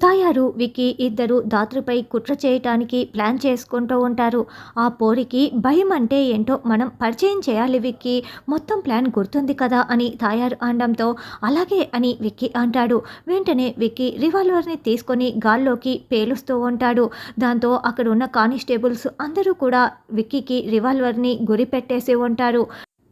తాయారు విక్కీ ఇద్దరు దాతృపై కుట్ర చేయటానికి ప్లాన్ చేసుకుంటూ ఉంటారు. ఆ పోరికి భయం అంటే ఏంటో మనం పరిచయం చేయాలి విక్కీ. మొత్తం ప్లాన్ గుర్తుంది కదా అని తాయారు అనడంతో అలాగే అని విక్కీ అంటాడు. వెంటనే విక్కీ రివాల్వర్ని తీసుకొని గాల్లోకి పేలుస్తూ ఉంటాడు. దాంతో అక్కడ ఉన్న కానిస్టేబుల్స్ అందరూ కూడా విక్కీకి రివాల్వర్ని గురి పెట్టేసి ఉంటారు.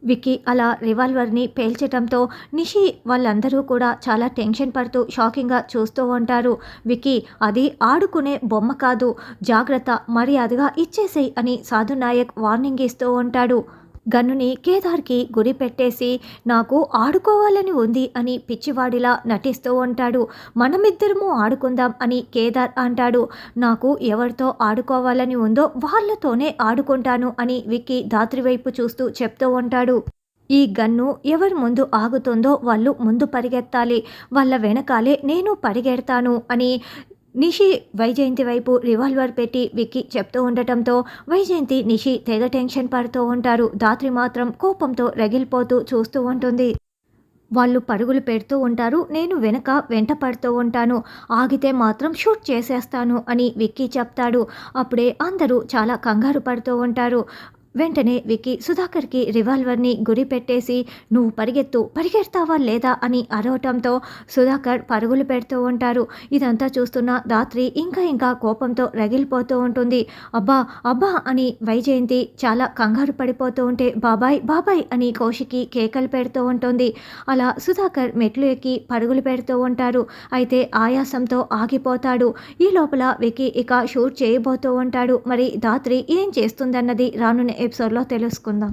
విక్కీ అలా రివాల్వర్ని పేల్చటంతో నిషి వాళ్ళందరూ కూడా చాలా టెన్షన్ పడుతూ షాకింగ్గా చూస్తూ ఉంటారు. విక్కీ అది ఆడుకునే బొమ్మ కాదు. జాగ్రత్త మర్యాదగా ఇచ్చేసేయ్ అని సాధు నాయక్ వార్నింగ్ ఇస్తూ ఉంటాడు. గన్నుని కేదార్కి గురి పెట్టేసి నాకు ఆడుకోవాలని ఉంది అని పిచ్చివాడిలా నటిస్తూ ఉంటాడు. మనమిద్దరము ఆడుకుందాం అని కేదార్ అంటాడు. నాకు ఎవరితో ఆడుకోవాలని ఉందో వాళ్ళతోనే ఆడుకుంటాను అని విక్కీ దాత్రి వైపు చూస్తూ చెప్తూ ఉంటాడు. ఈ గన్ను ఎవరి ముందు ఆగుతుందో వాళ్ళు ముందు పరిగెత్తాలి. వాళ్ళ వెనకాలే నేను పరిగెడతాను అని నిషి వైజయంతి వైపు రివాల్వర్ పెట్టి విక్కి చెప్తూ ఉండటంతో వైజయంతి నిషి తెగ టెన్షన్ పడుతూ ఉంటారు. దాత్రి మాత్రం కోపంతో రగిలిపోతూ చూస్తూ ఉంటుంది. వాళ్ళు పరుగులు పెడుతూ ఉంటారు. నేను వెనక వెంట పడుతూ ఉంటాను. ఆగితే మాత్రం షూట్ చేసేస్తాను అని విక్కీ చెప్తాడు. అప్పుడే అందరూ చాలా కంగారు పడుతూ ఉంటారు. వెంటనే వికి సుధాకర్కి రివాల్వర్ని గురి పెట్టేసి నువ్వు పరిగెత్తు పరిగెడతావా లేదా? అని అరవటంతో సుధాకర్ పరుగులు పెడుతూ ఉంటారు. ఇదంతా చూస్తున్న దాత్రి ఇంకా ఇంకా కోపంతో రగిలిపోతూ ఉంటుంది. అబ్బా అబ్బా అని వైజయంతి చాలా కంగారు పడిపోతూ ఉంటే బాబాయ్ బాబాయ్ అని కౌశికి కేకలు పెడుతూ ఉంటుంది. అలా సుధాకర్ మెట్లు ఎక్కి పరుగులు పెడుతూ ఉంటారు. అయితే ఆయాసంతో ఆగిపోతాడు. ఈ లోపల వికి ఇక షూట్ చేయబోతూ ఉంటాడు. మరి దాత్రి ఏం చేస్తుందన్నది రానున్న ఎపిసోడ్లో తెలుసుకుందాం.